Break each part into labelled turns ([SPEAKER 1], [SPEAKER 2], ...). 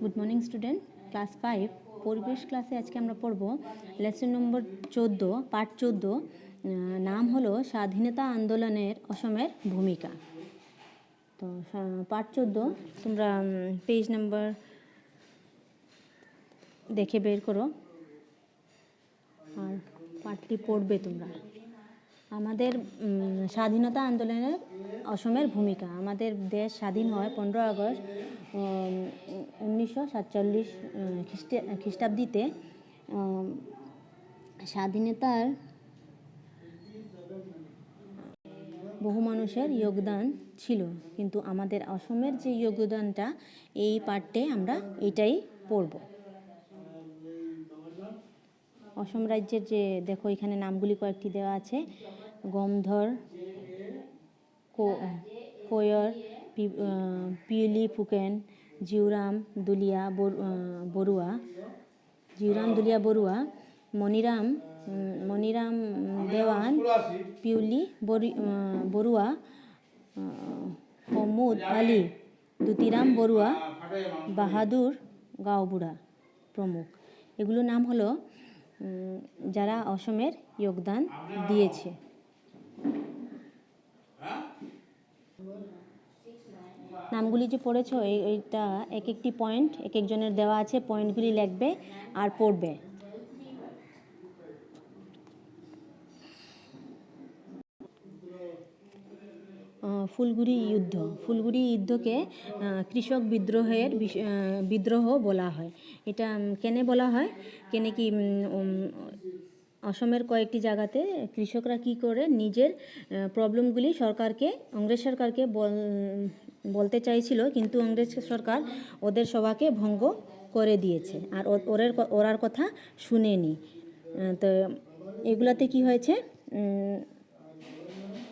[SPEAKER 1] Good morning student class five পরিবেশ ক্লাসে আজকে আমরা পড়ব লেসন নম্বর চোদ্দ পার্ট চোদ্দ নাম হলো স্বাধীনতা আন্দোলনের অসমের ভূমিকা। তো পার্ট চোদ্দ, তোমরা পেজ নাম্বার দেখে বের করো। আর পাঠটি পড়বে তোমরা। আমাদের স্বাধীনতা আন্দোলনের অসমের ভূমিকা। আমাদের দেশ স্বাধীন হয় পনেরো আগস্ট উনিশশো সাতচল্লিশ খ্রিস্টে, খ্রিস্টাব্দিতে। স্বাধীনতার বহু মানুষের যোগদান ছিল, কিন্তু আমাদের অসমের যে যোগদানটা, এই পার্টে আমরা এটাই পড়ব। অসম রাজ্যের যে দেখো এখানে নামগুলি কয়েকটি দেওয়া আছে। গমধর কোয়র পিউলি ফুকেন জিউরাম দুলিয়া বড়ুয়া জিউরাম দুলিয়া বড়ুয়া মনিরাম মনিরাম দেওয়ান পিউলি বড়ুয়া আহ, ফমুদ আলী দুতিরাম বড়ুয়া বাহাদুর গাওবুড়া প্রমুখ। এগুলোর নাম হলো যারা অসমের যোগদান দিয়েছে। নামগুলি যে পড়েছ, এই, এইটা এক একটি পয়েন্ট এক একজনের দেওয়া আছে পয়েন্টগুলি লিখবে আর পড়বে। ফুলগুড়ি যুদ্ধ ফুলগুড়ি যুদ্ধকে কৃষক বিদ্রোহের বিদ্রোহ বলা হয়। এটা কেনে বলা হয়? কেনে কি অসমের কয়েকটি জায়গাতে কৃষকরা কি করে নিজের প্রবলেমগুলি সরকারকে ইংরেজ সরকারকে বল- বলতে চাইছিল, কিন্তু ইংরেজ সরকার ওদের সবাকে ভঙ্গ করে দিয়েছে। আর ওরের ওরার কথা শুনেনি। তো এগুলাতে কি হয়েছে?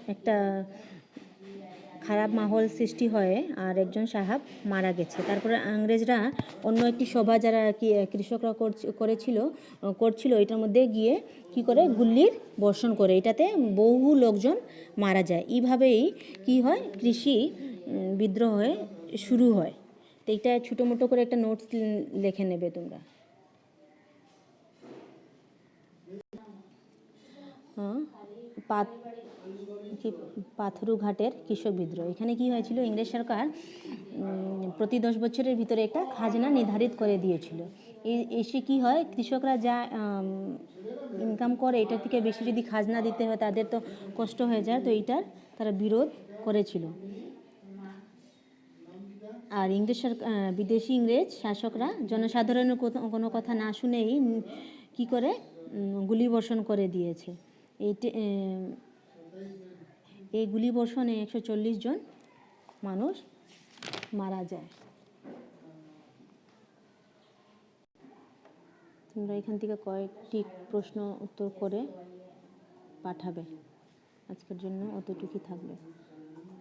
[SPEAKER 1] একটা খারাপ মাহল সৃষ্টি হয়ে আর একজন সাহাব মারা গেছে। তারপরে ইংরেজরা অন্য একটি সভা যারা কি কৃষকরা করছ- করেছিল করছিল, এটার মধ্যে গিয়ে কি করে? গুল্লির বর্ষণ করে। এটাতে বহু লোকজন মারা যায়। এইভাবেই কি হয়? কৃষি বিদ্রোহ শুরু হয়। তো এইটা ছোটো মোটো করে একটা নোটস লিখে নেবে তোমরা। হ্যাঁ? পাত পাথরু ঘাটের কৃষক বিদ্রোহ। এখানে কি হয়েছিল? ইংরেজ সরকার প্রতি দশ বছরের ভিতরে একটা খাজনা নির্ধারিত করে দিয়েছিল। এসে কি হয়? কৃষকরা যা ইনকাম করে এটা থেকে বেশি যদি খাজনা দিতে হয় তাদের তো কষ্ট হয়ে যায় তো এইটার তারা বিরোধ করেছিল। আর ইংরেজ সরকার বিদেশি ইংরেজ শাসকরা জনসাধারণের কোনো কথা না শুনেই কি করে উম, গুলিবর্ষণ করে দিয়েছে। আহ, এই গুলিবর্ষণে একশো চল্লিশ জন মানুষ মারা যায়। তোমরা এখান থেকে কয়েকটি প্রশ্ন উত্তর করে পাঠাবে। আজকের জন্য অতটুকুই থাকবে